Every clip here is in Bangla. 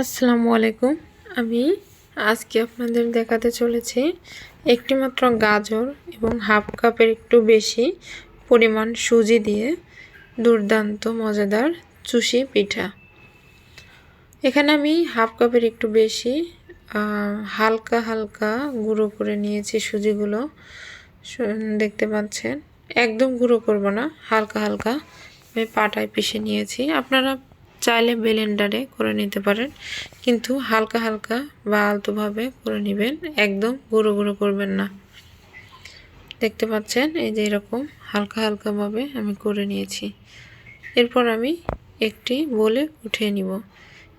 আসসালামু আলাইকুম। আমি আজকে আপনাদের দেখাতে চলেছি একটি মাত্র গাজর এবং হাফ কাপের একটু বেশি পরিমাণ সুজি দিয়ে দুর্দান্ত, মজাদার চুষি পিঠা। এখানে আমি হাফ কাপের একটু বেশি হালকা হালকা গুঁড়ো করে নিয়েছি সুজিগুলো। দেখতে পাচ্ছেন? একদম গুঁড়ো করব না, হালকা হালকা আমি পাটায় পিষে নিয়েছি। আপনারা চাইলে ব্লেন্ডারে করে নিতে পারেন। কিন্তু হালকা হালকা বা আলতোভাবে করে নেবেন। একদম গুঁড়ো গুঁড়ো করবেন না। দেখতে পাচ্ছেন? এই যে এরকম হালকা হালকাভাবে আমি করে নিয়েছি। এরপর আমি একটি বলে উঠিয়ে নিব।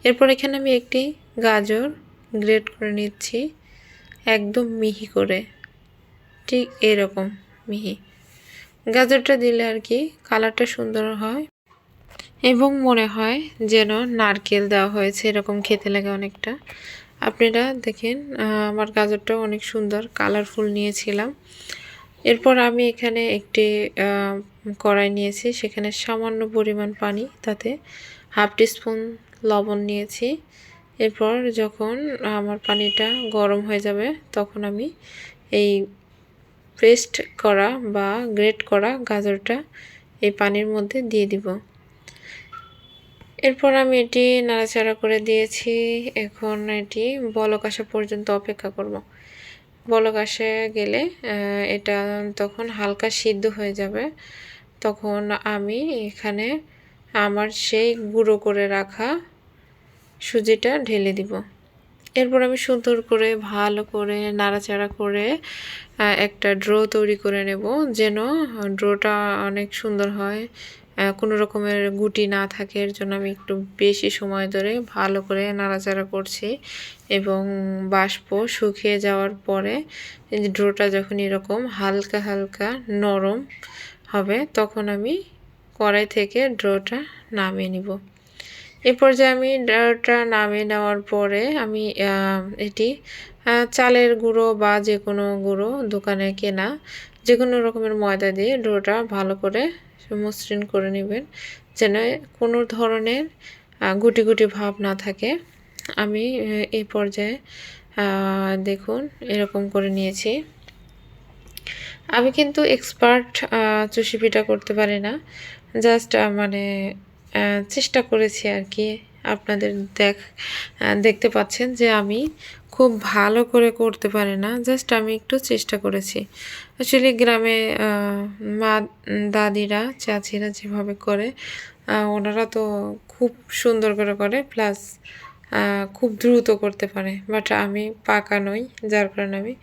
এরপর এখানে আমি একটি গাজর গ্রেট করে নিচ্ছি। একদম মিহি করে। ঠিক এরকম মিহি। গাজরটা দিলে আর কি কালারটা সুন্দর হয়। এবং মনে হয় যেন নারকেল দেওয়া হয়েছে, এরকম খেতে লাগে অনেকটা। আপনারা দেখেন আমার গাজরটাও অনেক সুন্দর কালারফুল নিয়েছিলাম। এরপর আমি এখানে একটি কড়াই নিয়েছি, সেখানে সামান্য পরিমাণ পানি, তাতে হাফ টিস্পুন লবণ নিয়েছি। এরপর যখন আমার পানিটা গরম হয়ে যাবে, তখন আমি এই পেস্ট করা বা গ্রেট করা গাজরটা এই পানির মধ্যে দিয়ে দিব। এরপর আমি এটি নাড়াচাড়া করে দিয়েছি। এখন এটি বলক আসা পর্যন্ত অপেক্ষা করব। বলক আসে গেলে এটা তখন হালকা সিদ্ধ হয়ে যাবে। তখন আমি এখানে আমার সেই গুঁড়ো করে রাখা সুজিটা ঢেলে দিব। এরপর আমি সুন্দর করে, ভালো করে নাড়াচাড়া করে একটা ড্রো তৈরি করে নেব যেন ড্রোটা অনেক সুন্দর হয়। কোনো রকমের গুটি না থাকে, এর জন্য আমি একটু বেশি সময় ধরে ভালো করে নাড়াচাড়া করছি এবং বাষ্প শুকিয়ে যাওয়ার পরে ড্রোটা যখন এরকম হালকা হালকা নরম হবে, তখন আমি কড়াই থেকে ড্রোটা নামিয়ে নিব। এ পর্যায়ে আমি ড্রোটা নামিয়ে নেওয়ার পরে আমি এটি চালের গুঁড়ো বা যে কোনো গুঁড়ো দোকানে কেনা যে কোনো রকমের ময়দা দিয়ে ডোটা ভালো করে মসৃণ করে নেবেন, যেন কোনো ধরনের গুটি গুটি ভাব না থাকে। আমি এই পর্যায়ে দেখুন, এরকম করে নিয়েছি। আমি কিন্তু এক্সপার্ট চুষি করতে পারি না। জাস্ট মানে চেষ্টা করেছি আর কি আপনাদের দেখ দেখতে পাচ্ছেন যে আমি খুব ভালো করে করতে পারি না, জাস্ট আমি একটু চেষ্টা করেছি। আসলে গ্রামে মা, দাদিরা, চাচিরা যেভাবে করে ওনারা তো খুব সুন্দর করে করে, প্লাস খুব দ্রুত করতে পারে। বাট আমি পাকা নই, যার কারণে আমি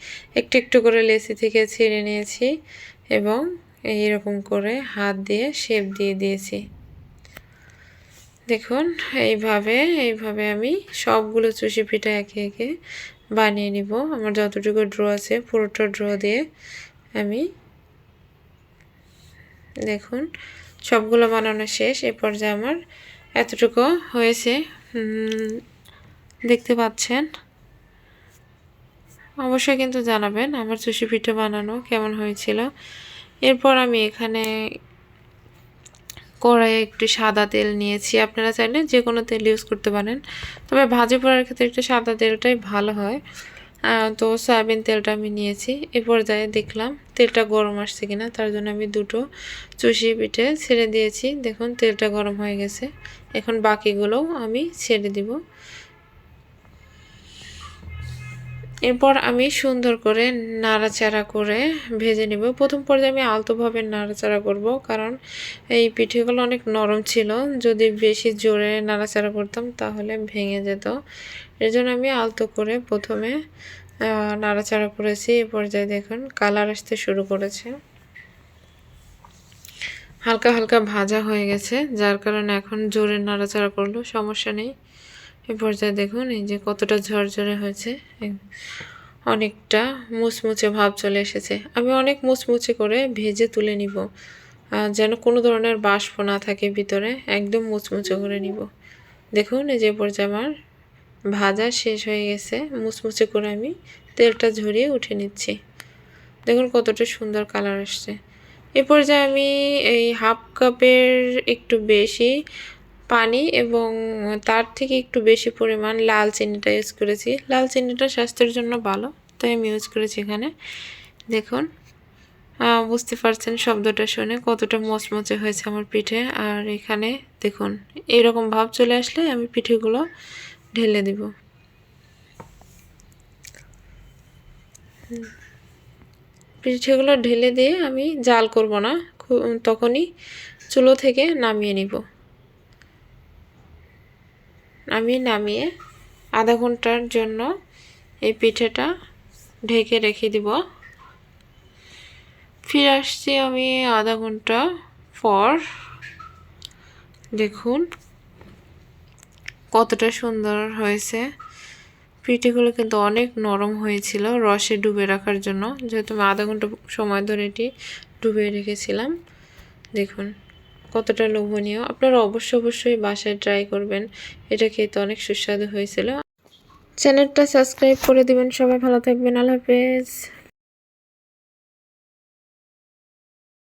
একটু একটু করে লেসি থেকে ছিঁড়ে নিয়েছি এবং এইরকম করে হাত দিয়ে শেপ দিয়ে দিয়েছি। দেখুন, এইভাবে এইভাবে আমি সবগুলো চুষি পিঠা একে একে বানিয়ে নিব। আমার যতটুকু ড্র আছে, পুরোটা ড্র দিয়ে আমি দেখুন, সবগুলো বানানো শেষ। এ পর্যায়ে আমার এতটুকু হয়েছে। দেখতে পাচ্ছেন? অবশ্যই কিন্তু জানাবেন আমার চুষি পিঠা বানানো কেমন হয়েছিল। এরপর আমি এখানে কড়াইয়ে একটু সাদা তেল নিয়েছি। আপনারা চাইলে যে কোনো তেল ইউজ করতে পারেন। তবে ভাজি পোড়ার ক্ষেত্রে একটু সাদা তেলটাই ভালো হয়। তো সয়াবিন তেলটা আমি নিয়েছি। এ পর্যায়ে দেখলাম তেলটা গরম আসছে কি না তার জন্য আমি দুটো চুষি পিঠে ছেড়ে দিয়েছি। দেখুন, তেলটা গরম হয়ে গেছে। এখন বাকিগুলোও আমি ছেড়ে দিব। এরপর আমি সুন্দর করে নাড়াচাড়া করে ভেজে নিব। প্রথম পর্যায়ে আমি আলতোভাবে নাড়াচাড়া করব, কারণ এই পিঠেগুলো অনেক নরম ছিল। যদি বেশি জোরে নাড়াচাড়া করতাম তাহলে ভেঙে যেত। এর জন্য আমি আলতো করে প্রথমে নাড়াচাড়া করেছি। এই পর্যায়ে দেখুন, কালার আসতে শুরু করেছে। হালকা হালকা ভাজা হয়ে গেছে, যার কারণে এখন জোরে নাড়াচাড়া করলেও সমস্যা নেই। এই পর্যায়ে দেখুন, এই যে কতটা ঝরঝরে হয়েছে অনেকটা মুচমুচে ভাব চলে এসেছে। আমি অনেক মুচমুচে করে ভেজে তুলে নিব যেন কোনো ধরনের বাষ্প না থাকে ভিতরে, একদম মুচমুচে করে নিব। দেখুন, এই যে পর্যায়ে আমার ভাজা শেষ হয়ে গেছে, মুচমুচে করে আমি তেলটা ঝরিয়ে উঠে নিচ্ছি। দেখুন, কতটা সুন্দর কালার আসছে। এ পর্যায়ে আমি এই হাফ কাপের একটু বেশি পানি এবং তার থেকে একটু বেশি পরিমাণ লাল চিনিটা ইউজ করেছি। লাল চিনিটা স্বাস্থ্যের জন্য ভালো, তাই আমি ইউজ করেছি এখানে। দেখুন বুঝতে পারছেন শব্দটা শুনে কতটা মচমচে হয়েছে আমার পিঠে। আর এখানে দেখুন, এরকম ভাব চলে আসলে আমি পিঠেগুলো ঢেলে দিব। পিঠেগুলো ঢেলে দিয়ে আমি জাল করব না তখনই চুলো থেকে নামিয়ে নিব। আমি নামিয়ে আধা ঘণ্টার জন্য এই পিঠেটা ঢেকে রেখে দিব। ফিরে আসছি আমি আধা ঘণ্টা পর। দেখুন কতটা সুন্দর হয়েছে। পিঠেগুলো কিন্তু অনেক নরম হয়েছিল রসে ডুবে রাখার জন্য। যেহেতু আমি আধা ঘণ্টা সময় ধরে এটি ডুবে রেখেছিলাম। দেখুন কতটা লোভনীয়? আপনারা অবশ্যই অবশ্যই বাসায় ট্রাই করবেন। এটা খেতে অনেক সুস্বাদু হয়েছিল। চ্যানেলটা সাবস্ক্রাইব করে দিবেন। সবাই ভালো থাকবেন। আল্লাহ হাফেজ।